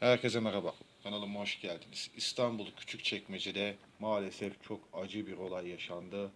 Herkese merhaba. Kanalıma hoş geldiniz. İstanbul Küçükçekmece'de maalesef çok acı bir olay yaşandı.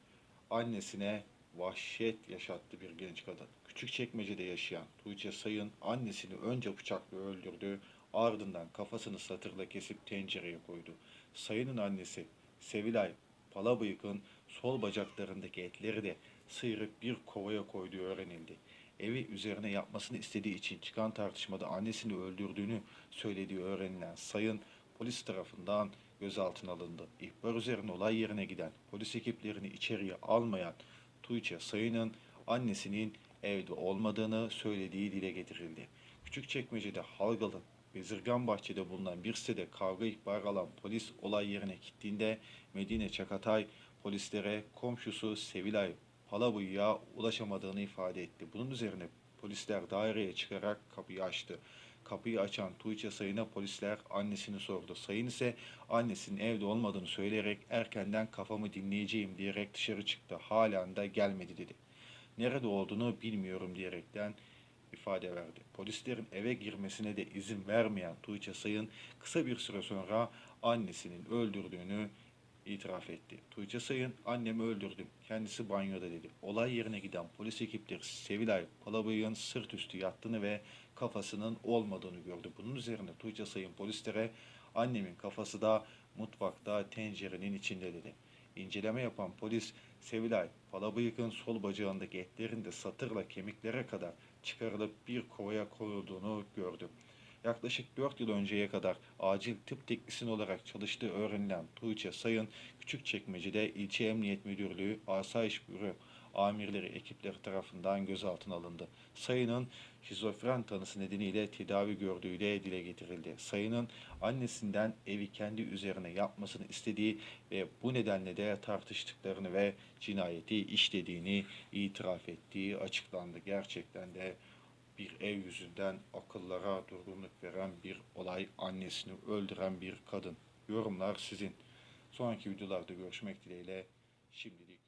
Annesine vahşet yaşattı bir genç kadın. Küçükçekmece'de yaşayan Tuğçe Sayın annesini önce bıçakla öldürdü. Ardından kafasını satırla kesip tencereye koydu. Sayın'ın annesi Sevilay Palabıyık'ın sol bacaklarındaki etleri de sıyırıp bir kovaya koyduğu öğrenildi evi üzerine yapmasını istediği için çıkan tartışmada annesini öldürdüğünü söylediği öğrenilen Sayın polis tarafından gözaltına alındı. İhbar üzerine olay yerine giden polis ekiplerini içeriye almayan Tuğçe Sayın'ın annesinin evde olmadığını söylediği dile getirildi. Küçükçekmece'de Halgalı Bezirgan Bahçe'de bulunan bir sitede kavga ihbarı alan polis olay yerine gittiğinde Medine Çakatay polislere komşusu Sevilay Palabıyık'a ulaşamadığını ifade etti. Bunun üzerine polisler daireye çıkarak kapıyı açtı. Kapıyı açan Tuğçe Sayın'a polisler annesini sordu. Sayın ise annesinin evde olmadığını söyleyerek erkenden kafamı dinleyeceğim diyerek dışarı çıktı. Halen de gelmedi dedi. Nerede olduğunu bilmiyorum diyerekten ifade verdi. Polislerin eve girmesine de izin vermeyen Tuğçe Sayın kısa bir süre sonra annesinin öldürdüğünü itiraf etti. Tuğçe Sayın annemi öldürdüm. Kendisi banyoda dedi. Olay yerine giden polis ekipleri Sevilay Palabıyık'ın sırt üstü yattığını ve kafasının olmadığını gördü. Bunun üzerine Tuğçe Sayın polislere annemin kafası da mutfakta tencerenin içinde dedi. İnceleme yapan polis Sevilay Palabıyık'ın sol bacağındaki etlerin de satırla kemiklere kadar çıkarılıp bir kovaya koyulduğunu gördü. Yaklaşık 4 yıl önceye kadar acil tıp teknisini olarak çalıştığı öğrenilen Tuğçe Sayın, Küçükçekmece'de İlçe Emniyet Müdürlüğü Asayiş Büro amirleri ekipleri tarafından gözaltına alındı. Sayın'ın şizofren tanısı nedeniyle tedavi gördüğü de dile getirildi. Sayın'ın annesinden evi kendi üzerine yapmasını istediği ve bu nedenle de tartıştıklarını ve cinayeti işlediğini itiraf ettiği açıklandı. Gerçekten de bir ev yüzünden akıllara durgunluk veren bir olay, annesini öldüren bir kadın. Yorumlar sizin. Sonraki videolarda görüşmek dileğiyle şimdilik